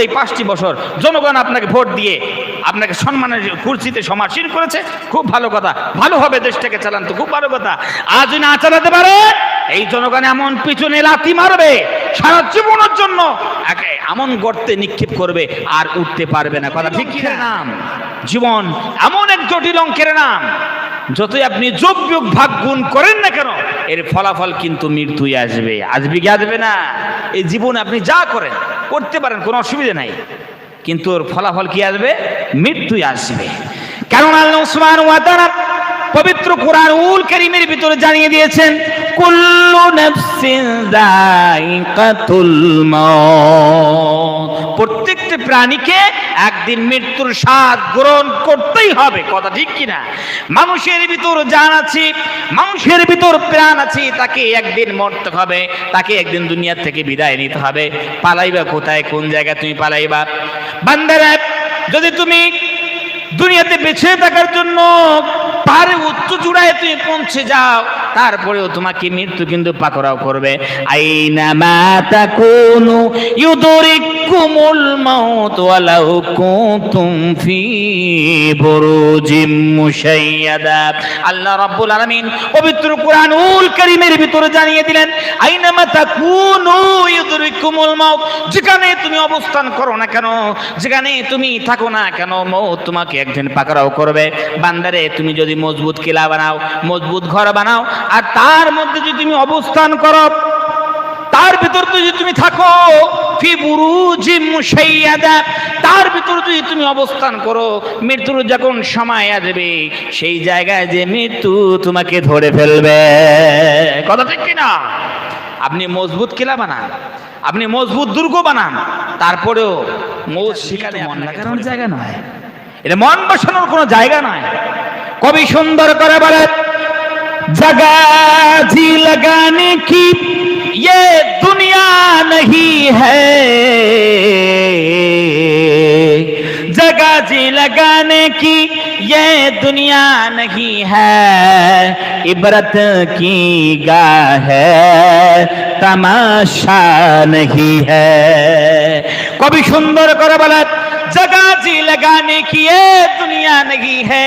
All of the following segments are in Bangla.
অনুযায়ী পাঁচটি বছর জনগণ আপনাকে ভোট দিয়ে আপনাকে সম্মানের কুর্সিতে সমাসীন করেছে, খুব ভালো কথা। ভালোভাবে দেশটাকে চালান তো, খুব ভালো কথা। আজ না চালাতে পারে, এই জনগণ এমন পিছনে লাথি মারবে, সারা জীবনের জন্য এমন গর্তে নিক্ষেপ করবে আর উঠতে পারবে না। কথা ঠিক নাম জীবন এমন এক জটিল অঙ্কের নাম, যতই আপনি যোগ বিয়োগ ভাগ গুণ করেন না কেন, এর ফলাফল কিন্তু মৃত্যুই আসবে। আসবে কি আসবে না? এই জীবনে আপনি যা করেন করতে পারেন, কোনো অসুবিধা নাই। কিন্তু ওর ফলাফল কি আসবে? মৃত্যুই আসবে। কারণ আল্লাহ উসমান ওয়াতারা পবিত্র কোরআন উল করিমের ভিতরে জানিয়ে দিয়েছেন, কুল্লু নাফসিন দাইকাতুল মাউত। প্রত্যেকটি প্রাণীকে একদিন মৃত্যুর স্বাদ গ্রহণ করতেই হবে। কথা ঠিক কিনা? মানুষের ভিতর জান আছে, মানুষের ভিতর প্রাণ আছে, তাকে একদিন মরতে হবে, তাকে একদিন দুনিয়া থেকে বিদায় নিতে হবে। পালাইবা কোথায়? কোন জায়গায় তুমি পালাইবা? বান্দারা, যদি তুমি দুনিয়াতে বেঁচে থাকার জন্য পাহাড়ে উচ্চ চূড়ায় তুমি পৌঁছে যাও, তারপরেও তোমাকে মৃত্যু কিন্তু পাকড়াও করবে। আইনা মা তাকুনু ইউদরিকুমুল মাউত ওয়ালাউ কুনতুম ফি বুরুজিম মুশাইয়াদা। আল্লাহ রাব্বুল আলামিন পবিত্র কোরআনুল কারীমের ভিতরে জানিয়ে দিলেন, আইনা মা তাকুনু ইউদরিকুমুল মাউত, যেখানে তুমি অবস্থান করো না কেন, যেখানে তুমি থাকো না কেন, মৌত তোমাকে একদিন পাকড়াও করবে। বান্দারে, তুমি যদি মজবুত কিলা বানাও মজবুত ঘর বানাও আর তার মধ্যে যদি তুমি অবস্থান করো তার ভিতর যদি তুমি থাকো ফি বুরুজি মুশাইয়াদা তার ভিতর যদি তুমি অবস্থান করো মৃত্যুর যখন সময় আসবে সেই জায়গায় যে মৃত্যু তোমাকে ধরে ফেলবে। কথা ঠিক কিনা? আপনি মজবুত কিলা বানান আপনি মজবুত দুর্গ বানান তারপরেও মৌত সেখানে মন লাগানোর জায়গা নয়। এটা মন বসানোর কোনো জায়গা নয়। কবি সুন্দর করে বলে जगह जी लगाने की ये दुनिया नहीं है जगह जी लगाने की ये दुनिया नहीं है इबरत की गाह है तमाशा नहीं है কবি সুন্দর করে বলে জাগাজি লাগানে কি দুনিয়া নাকি হে?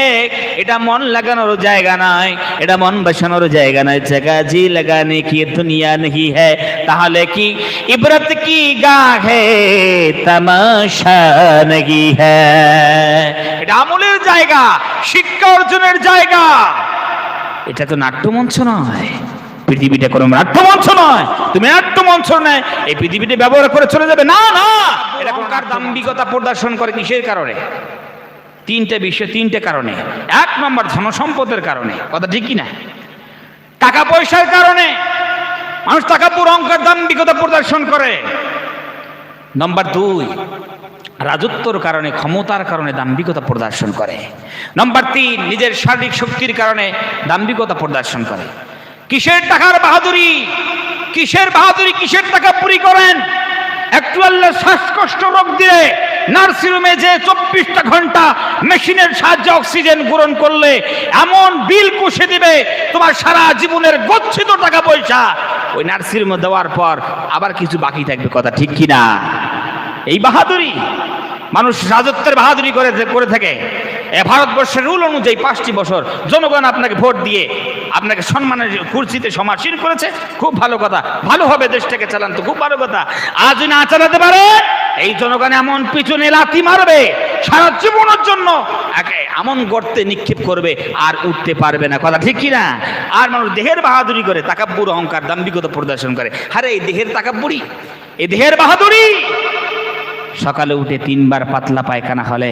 এটা মন লাগানোর জায়গা নয় এটা মন বসানোর জায়গা নয় জাগাজি লাগানে কি দুনিয়া নাকি হে? তাহলে কি ইবরত কি গা হে? তামাশা নাকি হে। এটা আমলের জায়গা, শিক্ষা অর্জনের জায়গা। এটা তো নাট্যমঞ্চ নয়, পৃথিবীটা কোনো নাট্যমঞ্চ নয়। তুমি নাট্যমঞ্চ নয়, এই পৃথিবীটা ব্যবহার করে চলে যাবে। না না এটা কার দাম্ভিকতা প্রদর্শন করে কিসের কারণে? তিনটে বিষয় তিনটে কারণে। এক নম্বর ধনসম্পদের কারণে। কথা ঠিক কি না টাকা পয়সার কারণে। মানুষ টাকা পুরো অঙ্কার দাম্ভিকতা প্রদর্শন করে। নম্বর দুই রাজত্বর কারণে ক্ষমতার কারণে দাম্ভিকতা প্রদর্শন করে। নম্বর তিন নিজের শারীরিক শক্তির কারণে দাম্ভিকতা প্রদর্শন করে। কিসের টাকার বাহাদুরি? কিসের বাহাদুরি? কিসের টাকা পুরি করেন? একটু আল্লাহ শ্বাসকষ্ট রোগ দিলে নার্সিংহোমে যে চব্বিশটা ঘণ্টা মেশিনের সাহায্যে অক্সিজেন গ্রহণ করলে এমন বিল কষে দিবে, তোমার সারা জীবনের গচ্ছিত টাকা পয়সা। ওই নার্সিংহোমে দেওয়ার পর আবার কিছু বাকি থাকবে কথা ঠিক কিনা? এই বাহাদুরি, মানুষ রাজত্বের বাহাদুরি করে করে থাকে। ভারতবর্ষের রুল অনুযায়ী পাঁচটি বছর জনগণ আপনাকে ভোট দিয়ে আপনাকে সম্মানের কুর্সিতে সমাসীন করেছে। খুব ভালো কথা। ভালোভাবে দেশটাকে চালান তো, খুব ভালো কথা। আজ না চালাতে পারে, এই জনগণ এমন পিছনে লাথি মারবে, সারা জীবনের জন্য এমন গর্তে নিক্ষেপ করবে, আর উঠতে পারবে না। কথা ঠিক কিনা? আর মানুষ দেহের বাহাদুরি করে, তাকাব্বুর অহংকার, দাম্ভিকতা প্রদর্শন করে। আরে, এই দেহের তাকাব্বুরি এই দেহের বাহাদুরি! সকালে উঠে তিনবার পাতলা পায়খানা হলে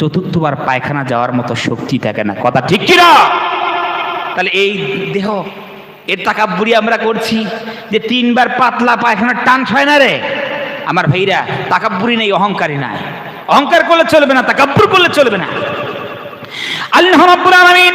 চতুর্থবার পায়খানা যাওয়ার মতো শক্তি থাকে না। কথা ঠিক কিনা? তাহলে এই দেহ, এর তাকাব্বুরি আমরা করছি যে তিনবার পাতলা পায়খানার টান হয় না রে। আমার ভাইরা, তাকাব্বুরি নেই, অহংকারী নাই। অহংকার করলে চলবে না, তাকাব্বুর করলে চলবে না। আল্লাহ রাব্বুল আলামিন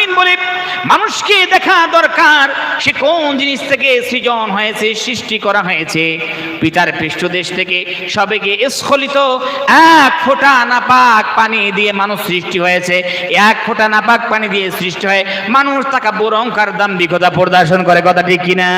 মানুষকে দেখা দরকার, সে কোন জিনিস থেকে সৃজন হয়েছে, সৃষ্টি করা হয়েছে? পিতার পৃষ্ঠদেশ থেকে সবেকে স্খলিত এক ফোঁটা নাপাক পানি দিয়ে মানুষ সৃষ্টি হয়েছে। এক ফোঁটা নাপাক পানি দিয়ে সৃষ্টি হয়। মানুষ তাকে বরংকার বিকতা প্রদর্শন করে, কথা ঠিক কিনা?